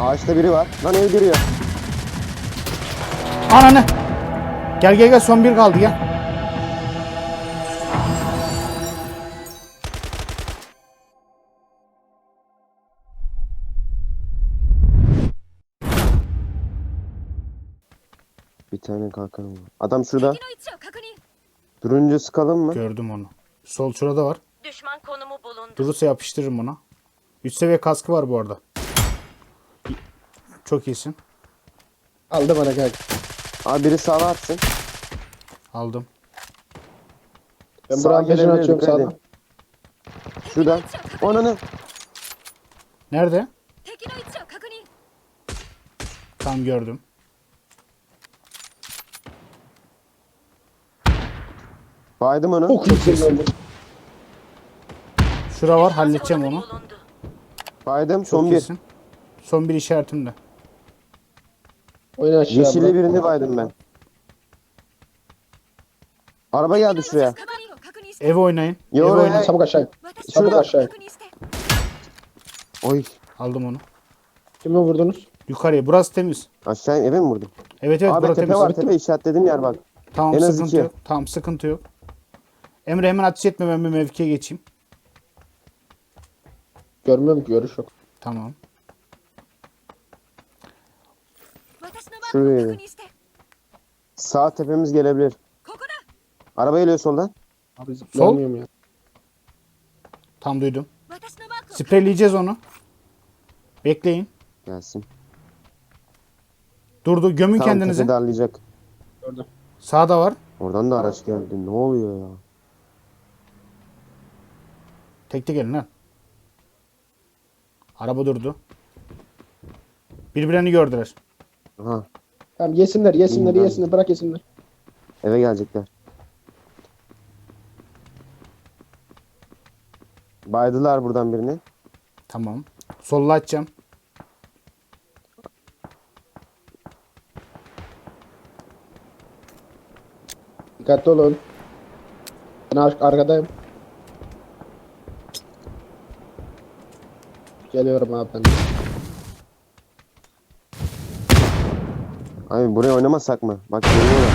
Ağaçta biri var. Lan öldürüyor. Ananı. Gel gel gel son bir kaldı gel. Bir tane kalkanım var. Adam şurada. Durunca sıkalım mı? Gördüm onu. Sol şurada var. Düşman konumu bulundu. Durursa yapıştırırım ona. 3 seviye kaskı var bu arada. Çok iyisin. Aldı bana gel. Abi biri sağa atsın. Aldım. Ben Sağa buranın peşine gelebilir, atıyorum dikkat sağdan. edin. Şurada. Ananı. Nerede? 敵の位置を確認 Tam gördüm. Baydım onu. Çok iyisin öldü. Şura var halledeceğim konumu onu. bulundu. Baydım Çok son bir. iyisin. Son bir işaretimde. Oyun aç Yeşilli birini baydım ben. Araba geldi şuraya. Ev oynayın. Yo Ev oynayın. Çabuk aşağı. Çabuk Şurada. aşağı. Oy. Aldım onu. Kimi vurdunuz? Yukarıya. Burası temiz. Aşağı eve mi vurdun? Evet evet Abi burası tepe temiz. var tepe işaretlediğim yer bak. Tamam En sıkıntı yok. Tamam sıkıntı yok. Emre hemen ateş etme ben bir mevkiye geçeyim. Görmüyorum ki görüş yok. Tamam. Şuraya. Sağ tepemiz gelebilir. Araba geliyor soldan. Abi zıplamıyorum ya. Tam duydum. Spreyleyeceğiz onu. Bekleyin. Gelsin. Durdu. Gömün tamam, kendinizi. Tamam darlayacak. Sağda var. Oradan da araç geldi. Ne oluyor ya? Tekte gelin lan. Araba durdu. Birbirlerini gördüler. Aha. Tamam yesinler yesinler İyi, yesinler bırak yesinler. Eve gelecekler. Baydılar buradan birini. Tamam. Solla açacağım. Dikkatli olun. Ben ar- arkadayım. Geliyorum abi ben. de. Abi buraya oynamasak mı? Bak geliyorlar.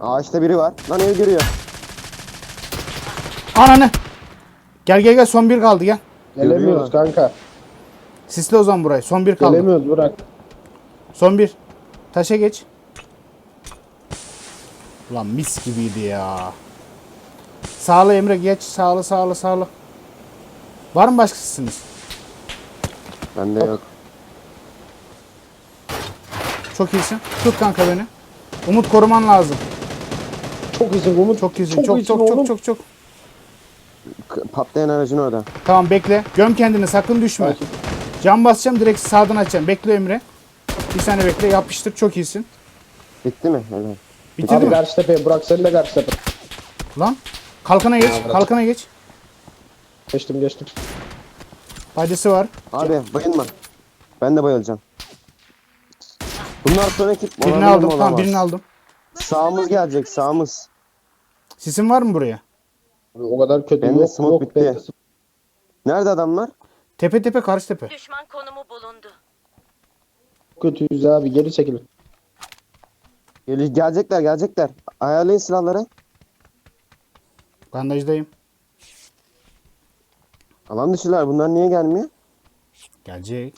Ağaçta biri var. Lan ev giriyor. Ananı. Gel gel gel son bir kaldı gel. Gelemiyoruz kanka. Sisle o zaman burayı. Son bir kaldı. Gelemiyoruz bırak. Son bir. Taşa geç. Ulan mis gibiydi ya. Sağlı Emre geç. Sağlı sağlı sağlı. Var mı başkasısınız? Bende yok. Çok iyisin. Tut kanka beni. Umut koruman lazım. Çok iyisin Umut. Çok iyisin. Çok iyisin çok çok oğlum. çok çok. K- Patlayan aracın orada. Tamam bekle. Göm kendini sakın düşme. Sakin. Cam basacağım direkt sağdan açacağım. Bekle Emre. Bir saniye bekle yapıştır çok iyisin. Bitti mi? Helal. Bitirdin Abi mi? karşı tepeye Burak sen de karşı tepe. Lan. Kalkana geç. Ya. Kalkana geç. Geçtim geçtim. Faydası var. Abi bayılma. Ben de bayılacağım. Bunlar son ekip. Birini aldım. Tamam olamaz? birini aldım. Sağımız gelecek sağımız. Sisin var mı buraya? Abi o kadar kötü Benim de yok smoke yok. bitti. ben de- Nerede adamlar? Tepe tepe karşı tepe. düşman konumu bulundu. Kötüyüz abi geri çekilin. Gel gelecekler gelecekler. Ayarlayın silahları. Bandajdayım. Alan dışılar. Bunlar niye gelmiyor? Gelecek.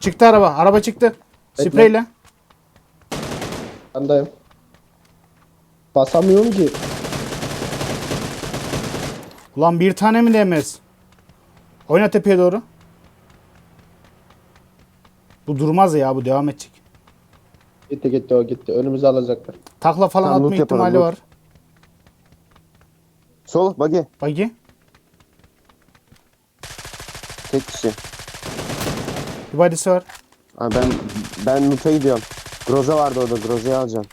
Çıktı araba. Araba çıktı. Bekle. Spreyle. Andayım. Basamıyorum ki. Ulan bir tane mi değmez? Oyna tepeye doğru. Bu durmaz ya bu devam edecek. Gitti gitti o gitti. Önümüzü alacaklar. Takla falan Tamam, atma loot yapalım, ihtimali loot. var. Sol bagi. Bagi. Tek kişi. Bir badisi var. Abi ben ben loot'a gidiyorum. Groza vardı orada. Groza'yı alacağım.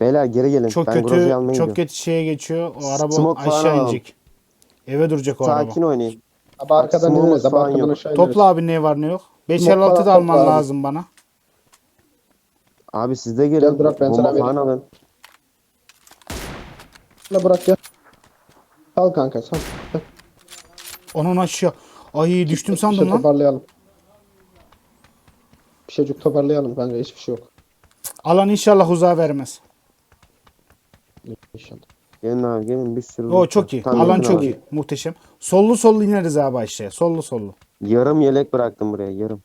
Beyler geri gelin. Çok ben kötü çok gidiyorum. kötü şeye geçiyor. O araba Smoke falan aşağı alalım. inecek. Eve duracak o Sakin araba. oynayın. Abi arkadan ineriz. Abi arkadan aşağı ineriz. Topla abi ne var ne yok. 5 Smoke 56 da alman abi. lazım bana. Abi siz de gelin. Gel bırak, ben Bomba sana vereyim. alın. La bırak ya. Sal kanka sal. Onun aşağı. Ay düştüm Bir şey sandım lan. toparlayalım. Bir şeycik toparlayalım kanka hiçbir şey yok. Alan inşallah uzağa vermez. İnşallah. Gelin abi gelin bir sürü. O loot çok iyi. Tam Alan çok abi. iyi. Muhteşem. Sollu sollu ineriz abi aşağıya. Sollu sollu. Yarım yelek bıraktım buraya yarım.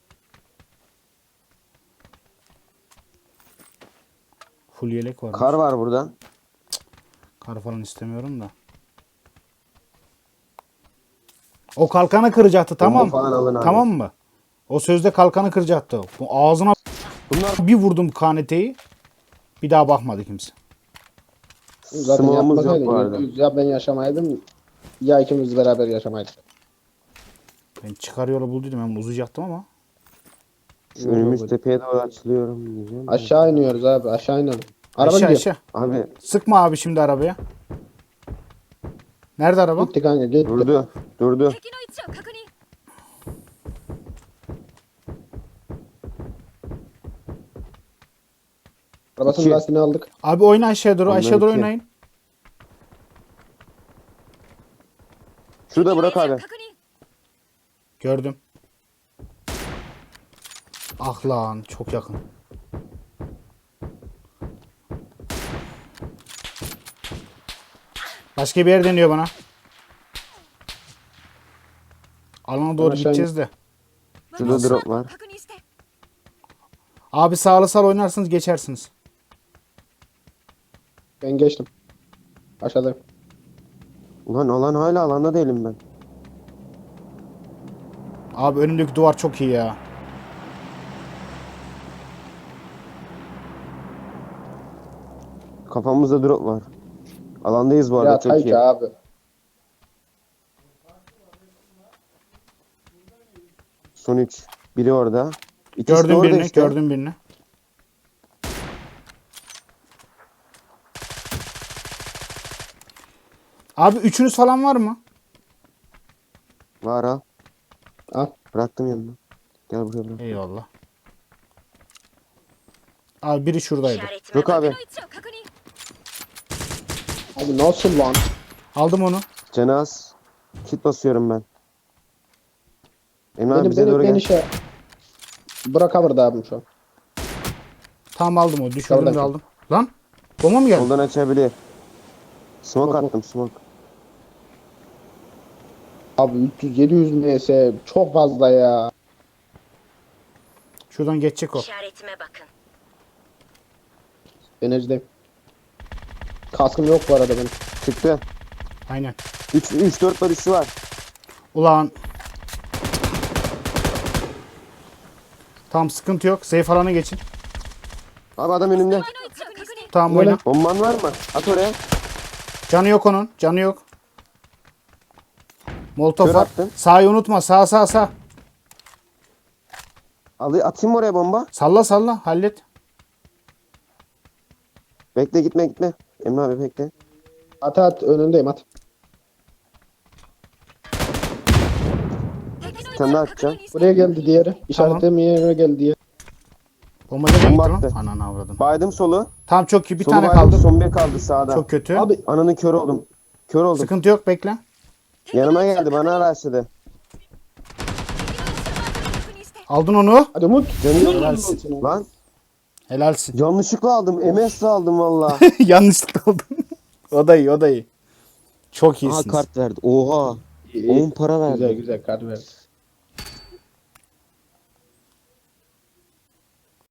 Full yelek var. Kar var burada. Kar falan istemiyorum da. O kalkanı kıracaktı tamam falan alın abi. Tamam mı? O sözde kalkanı kıracaktı. Bu ağzına Bunlar bir vurdum kaneteyi. Bir daha bakmadı kimse. Zaten Smoke'umuz yok bu arada. Ya ben yaşamaydım ya ikimiz beraber yaşamaydık. Ben çıkar yolu bulduydum. Ben uzayacaktım ama. Şu önümüz tepeye doğru açılıyorum diyeceğim. Aşağı iniyoruz abi aşağı inelim. Araba aşağı gidiyor. aşağı. Abi Sıkma abi şimdi arabaya. Nerede araba? Gitti kanka gitti. durdu. Durdu. 敵の位置を確認 Arabasının İki. lastiğini aldık. Abi oyna aşağı doğru. Onlar Aşağı doğru iki. oynayın. Şurada 敵の位 bırak 置を abi. 確認 Gördüm. Ah lan çok yakın. Başka bir yer deniyor bana. Alana doğru Ama sen- de. Şurada drop var. Abi sağlı sağlı oynarsınız geçersiniz. Ben geçtim. Aşağıdayım. Ulan alan hala alanda değilim ben. Abi önündeki duvar çok iyi ya. Kafamızda drop var. Alandayız bu arada ya, çok iyi. abi. Son 3. Biri orada. İkisi gördüm orada birini, işte. gördüm birini. Abi üçünüz falan var mı? Var al. Al. Bıraktım yanına. Gel buraya bırak. Eyvallah. Abi biri şuradaydı. Yok abi. Abi nasıl lan? Aldım onu. Cenaz. Kit basıyorum ben. Emre abi bize beni, doğru beni gel. şey... Bırak cover'da abim şu an. Tamam aldım onu. Düşürdüm de aldım. Lan bomba mı geldi? Soldan açabilir. Smoke Yok, yok. attım smoke. Abi 300-700 MS çok fazla ya. Şuradan geçecek o. İşaretime bakın. Enerjide. Kaskım yok bu arada benim. Çıktı. Aynen. 3 3 4 var var. Ulan. Tam sıkıntı yok. Safe alana geçin. Abi adam önümde. Tamam oyna. Bomban var mı? At oraya. Canı yok onun. Canı yok. Molotov Kör var. Sağı unutma. Sağ sağ sağ. Alı atayım oraya bomba? Salla salla. Hallet. Bekle gitme gitme. Emre abi bekle. At at önündeyim at. Bir tane daha. Buraya geldi diğeri. İşaretlediğim yere geldi diğeri. Bomba nereye gitti Bomba attı. Ananı avradım. Baydım solu. Tamam çok iyi. Bir Solu tane kaldı. Son bir kaldı sağda. Çok kötü. Abi Ananın kör oldum. Kör oldum. Sıkıntı yok bekle. Yanıma geldi bana araştırdı. Aldın onu. hadi Umut. Lan Helalsin. yanlışlıkla aldım. MS aldım valla. Yanlışlıkla aldın. o da iyi o da iyi. Çok Aha iyisiniz. kart verdi. Oha. İyi, iyi. 10 para verdi. Güzel güzel kart ver.